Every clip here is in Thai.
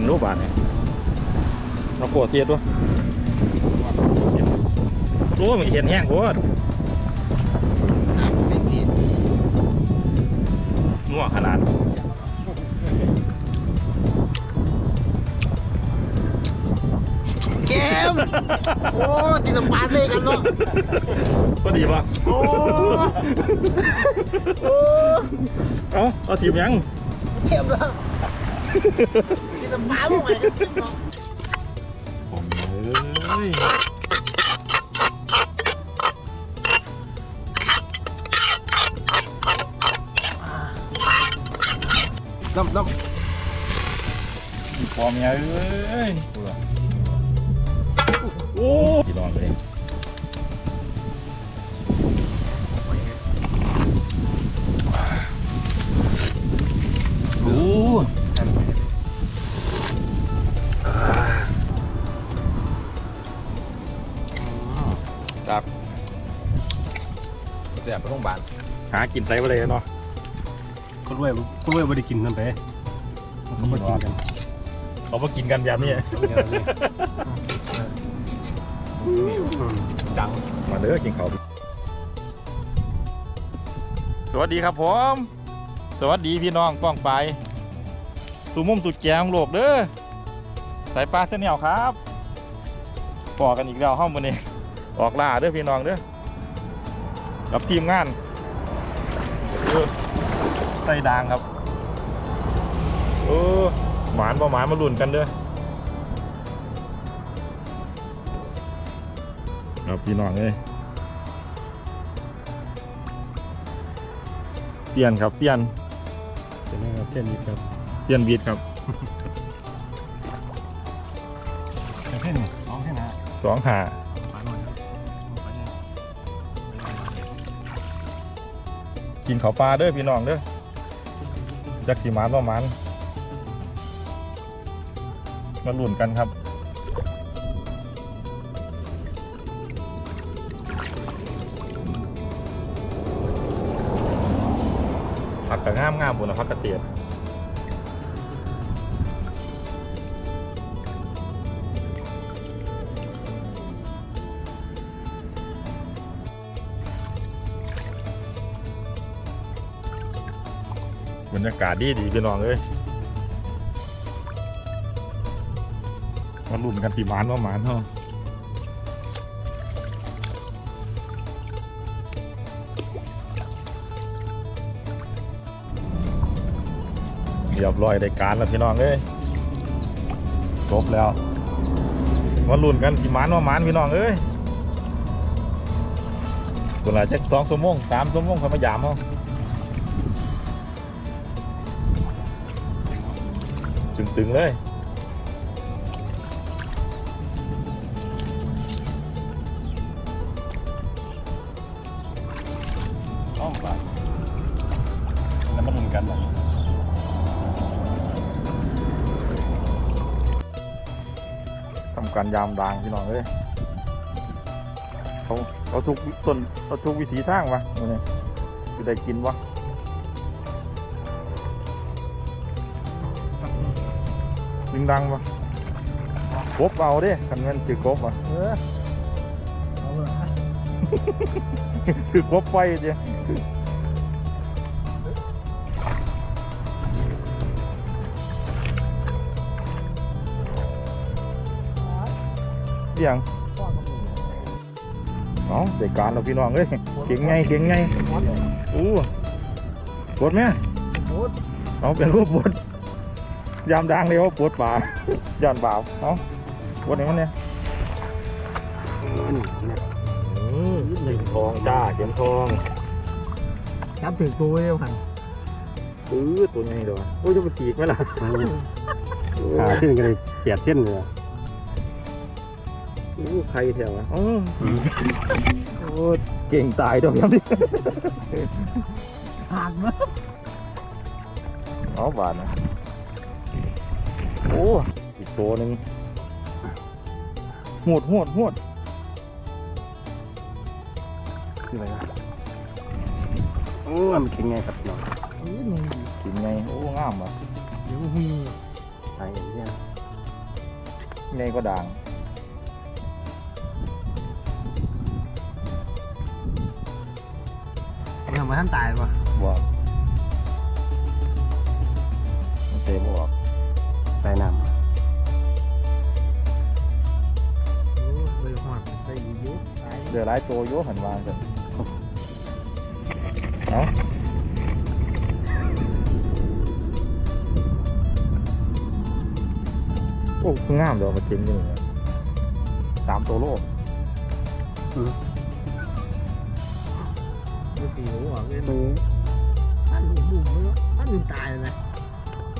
กันรูปบาทเนี่ยเราโกรธเทียดด้วยรู้ว่ามันเห็นแห้งโคตรน้ำเป็นที่นัวขนาดเกมโอ้ตีสปาร์เลยกันเนาะก็ดีป่ะโอ้โอ้เอาเอาทีมยังเกมแล้วตี สปาร์พวกไหนกันเนาะผมเอ้ยน้ำน้พอเมียเอ้ยโอ้พี่น้องเลย กินใส่ไปเลยเนาะคนรวยคนรวยไม่ได้กินนั่นไปเขาไม่กินกันเขามากินกันแบบนี้จังมาเด้อกินเขาวสวัสดีครับผม สวัสดีพี่น้องกล้องไปสู่มุมสุดแจของโลกเด้อสายปลาเส้นเหนียวครับปอกันอีกแล้วห้องมันนี้ออกล่าเด้อพี่น้องเด้อกับทีมงาน เออใส่ดางครับเออหมานบ่หมานมาลุ่นกันเด้อครับพี่น้องเอ้ยเปลี่ยนครับเปลี่ยนเป็นไงครับเส้นนี้ครับเปลี่ยนบีดครับเส้นสองเส้นนะสองหา กินข้าวปลาเด้อพี่น้องเด้อจักสีมานบ่ามันมาลุ่นกันครับผักกระง่ามง่ามบุญนะผักกระเตียด บรรยากาศดีดีพี่น้องเอ้ยมาลุ่นกันสีหมานว่าหมานเนาะเรียบร้อยได้การแล้วพี่น้องเอ้ยจบแล้วมาลุ่นกันสีหมานว่าหมานพี่น้องเอ้ยคนละจักสองชั่วโมงสามชั่วโมงเขามายามเขา ตึงๆเลยอ้อมปลาแล้วมาลุ้นกันนะทำการยามดางพี่น้องเลยเขาเขาทุกต้นเขาทุกวิถีทางวะมื้อนี่จะได้กินวะ ดึงดังวะกบเอาเด้คันแมันคือกบวะเออเอาละคือกบไฟเดียเสียงพ่อกับหนูเอ๋อเด็กการเราพี่น้องเอ้ยเก่งไงเก่งไงวัดอู้ปวดไหมโอ้ยเอาเป็นรูปปวด ยามดังเลยว่าปวดป่าย่านบ่าวเอาปวดไหนมันเนี่ยนี่เนี่ยเข็มทองจ้าเข็มทองจับถึงตัวเดียวหันเออตัวนี้เดี๋ยวโอ้ยจะไปตีกไหมล่ะหาเส้นกันเลยเปียดเส้นเลยอู้ใครแถวอะอ๋อโอ้เก่งตายดอกยังดิขาดมั้ยเอาบาดนะ โอ้อีกตัวหนึ่งหวดหวดหวดคืออะไรนะโอ้มันแข็งไงครับน้องเฮ้ยมึงกินไงโอ้งามอะเดี๋ยวมึงตายอย่างเงี้ยไงก็ด่างยังมาท่านตายป่ะบอกมันเตะบอก ใส่น้เลยหอดใส่ยุบตายเดือดร้ายตัวโยหันวางกันเอาโอ้คืองามเดี๋ยวมาจริงจริงเลยสามตัวโลกไม่ตีหัวเลยำมือท่านหนุ่มบุ่มท่านหนุ่มตายเลย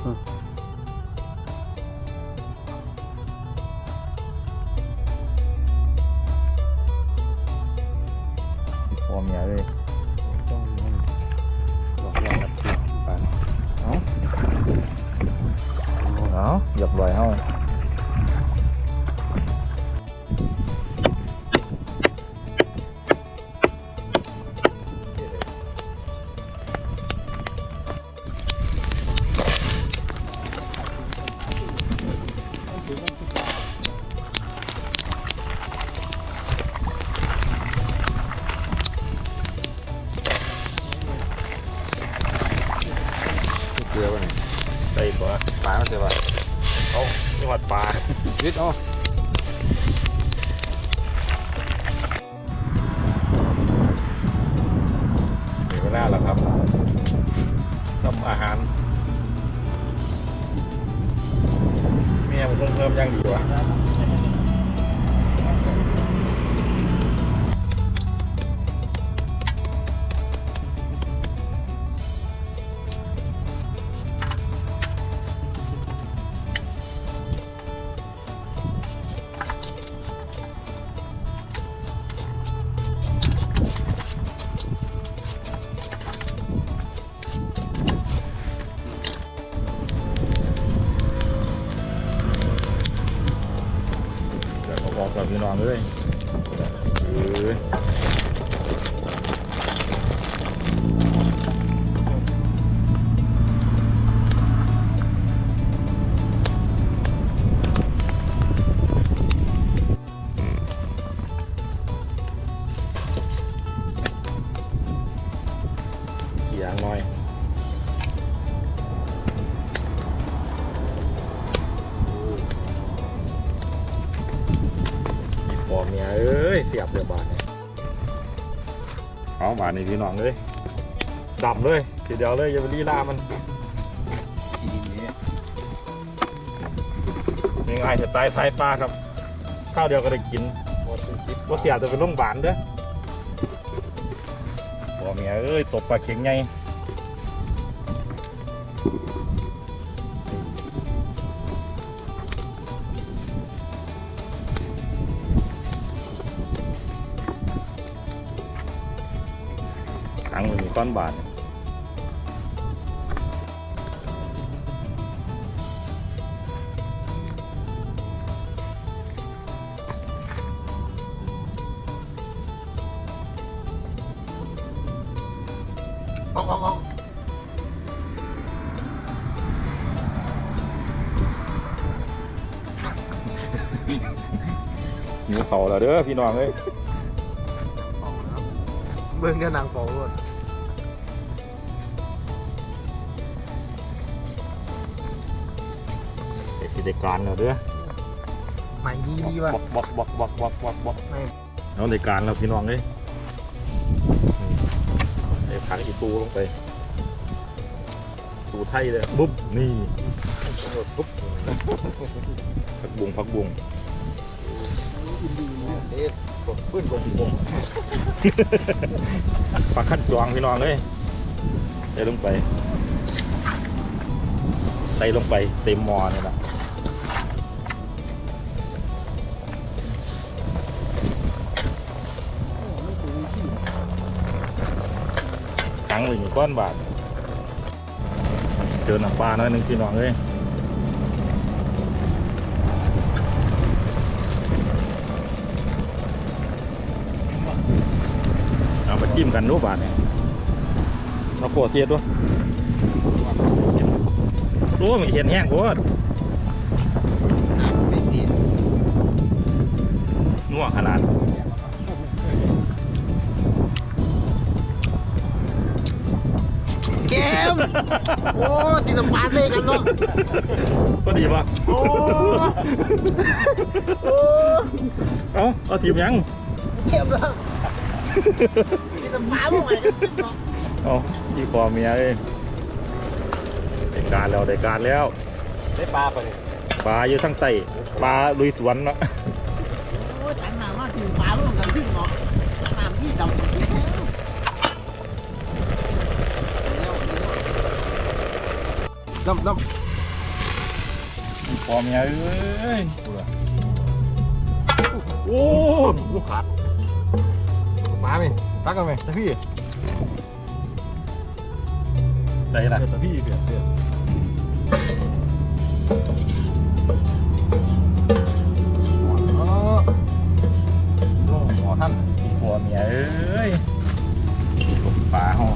พ เอาหยับลอยเฮาเกลือป่ะเนี่ยใส่ตัวปลาไม่ใช่ป่ะ เอาจังหวัดปลาวิทย์อ๋อถึงเวลาแล้วครับทำอาหารเมียมันต้องเพิ่มยังดีวะ บาทนี่พี่น้องเลยดำเลยทีเดียวเลยอย่าไปลีลามันง่ายๆจะตายสายปลาครับข้าวเดียวก็ได้กินว่าเสียจะเป็นรงบานเด้อบ่เนี่ยเอ้ยตบปลาเข็งไง ถังมันมีก้อนบาทเนี่ยออกออกออกหิวเขาแล้วเด้อพี่น้องเอ้ย เบิ่งกันนางฟองรถ กกิจการแล้วเด้อใหม่ดีดีว่ะบอกบอกบอกบอกบอกบอกไม่เอาในการแล้วพี่น้องเอ้ยไอ้ผักอีตูลงไปตูไทยเลยบุ๊บนี่ปุ๊บผักบุงผักบุงเด็ดกดปืนกดบงผักขั้นจวงพี่น้องเอ้ยใส่ลงไป ใส่ลงไปเต็มหม้อนี่แหละ ทั้งหนึ่งก้อนบาทเจอน้ำปลาหน่อยหนึ่งพี่น้องเอ้ยเอามาจิ้มกันรูปบาทเนี่ยมาโคตรเทียดด้วยโอ้ยมันเห็นแห้งโคตรไม่ตีนัวขนาด เกม โอ้ตีสปาเต้กันเนาะก็ดีป่ะโอ้โอ้เอาเอาทีมยังเกมแล้วตีสปาเมื่อไหร่กันเนาะเอาอีคอเมียเอ้ยได้การแล้วได้การแล้ว ได้ปลาไปเลยปลาอยู่ทั้งใต้ปลาลุยสวนเนาะโอ้ยถังน้ำมาถึงปลาไม่ต้องกันขึ้นเนาะน้ำที่ดำ น้ำน้อีคอเมียเอ้ยโอ้ำลูกขาดมาไหมตักกันไหมตะพี่ได้ละตะพี่เปลี่ยนเปลี่ยนอ๋อโอ้หมอท่านอีคอเมียเอ้ยปลาห้อง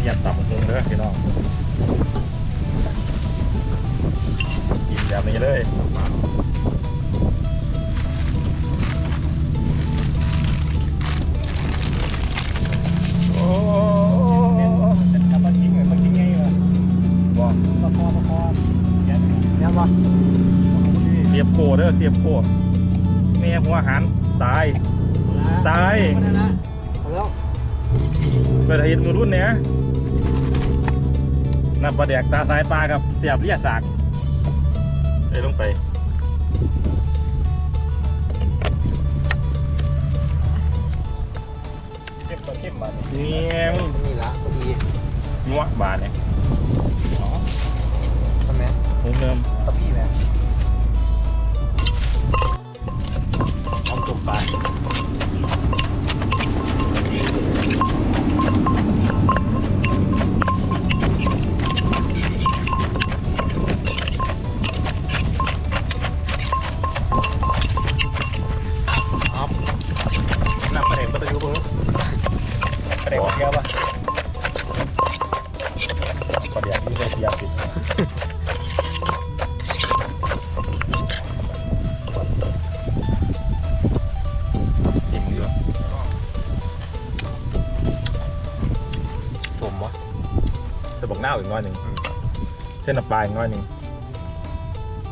เยียบต่ำลงเด้อพี่น้อง แบบนี้เลยโอ้ทำมาทิ้งเลยมาทิ้งไงวะบอกประคอประคอแกนเนี่ยบ่เสียบโคเด้อเสียบโคแม่หัวหันตาย ตายมาแล้วแล้วไปเห็นมือรุ่นเนี้ยนับประเดกตาสายปลากับเสียบเลียสากเอ้ย ลงไปเข้มตัวเข้มมาเนี่ยมึงนี่ละพอดีงัวบาทเนี่ยทำไมมุมเดิมตะพี่แม่ อกหน้าอีกหน้อยหนึ่งเส้นน้ำปลาอีกหน้อยหนึ่ง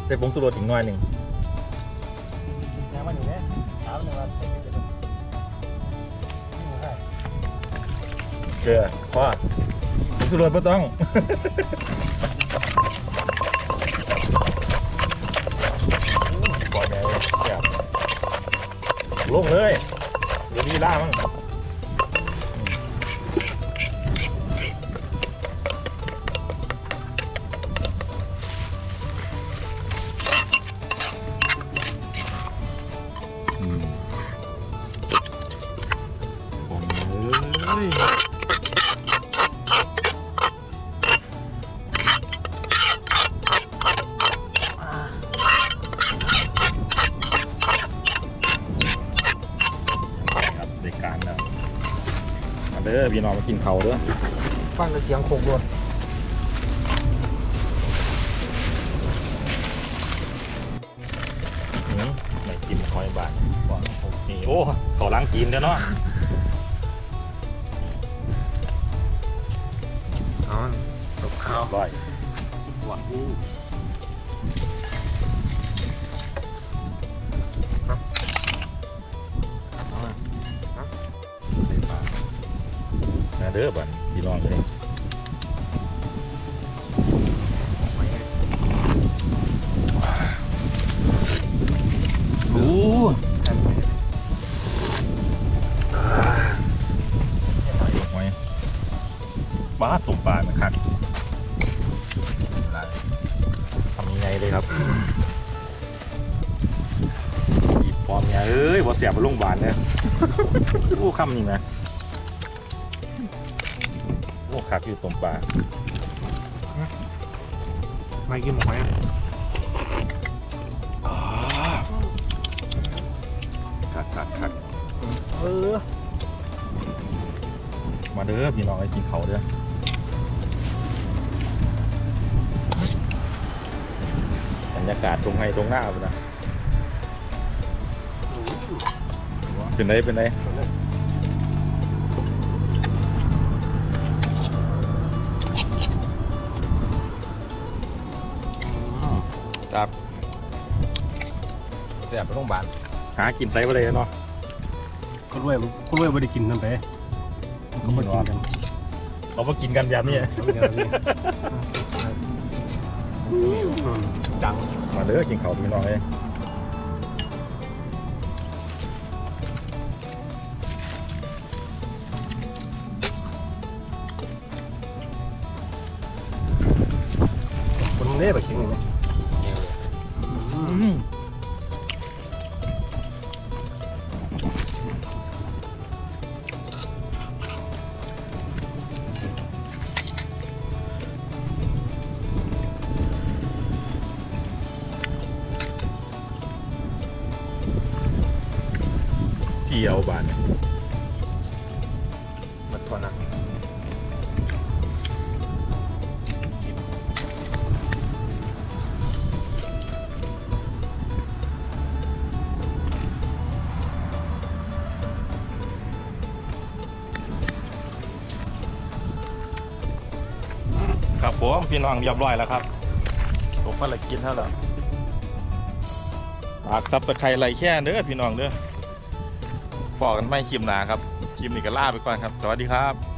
เส้นผงสุรสอีกหน้อยหนึ่งยังมันอยู่เนี่ยถามหนึ่งว่าใส่ไปเลยนี่ได้เกลือพ่อผงสุรสไม่ต้อง เขาวเด้อฟังแต่เสียงโคกโดนหืมไหนกินหอยบาทก่อนผมนี่โอ้เขาล้างกินเด้อเนาะอ๋อตกข้าวร่อยหวังอู้ เด้อบันพี่น้องเลยโอ้ยบ้าตุ่มปลานะครับทำยังไงเลยครับอีปอมเนี่ยเอ้ยบ่เสียบมาลงพยาบาลเนี่ยโอ้คำนี่ไห มโอ้คักอยู่ตุ่มปลาไม่กินหมอยคักคักคักเออ มาเด้อพี่น้องไอ้กินเขาวเด้อบรรยากาศตรงไห้ตรงหน้าไปนะดูเป็นไรเป็นไร ครับเสียบไปโรงพยาบาลหากินไซไปเลยเนาะคนรวยคนรวยไม่ได้กินนั่นไปเขาไม่กินกันเรามากินกันแบบนี้จังมาเด้อกินเขาวพี่น้องเอ้ยคนเล่แบบกินเลยอืม ยวบานเนี่ยมันทอนะครับผมพี่น้องเรียบร้อยแล้วครับผมภารกิจเท่าแล้วฝากซับตะไคร้ไรแค่เด้อพี่น้องเด้อ พอกันไม่คลิมหนาครับคลิปนี้ก็ลาไปก่อนครับ สวัสดีครับ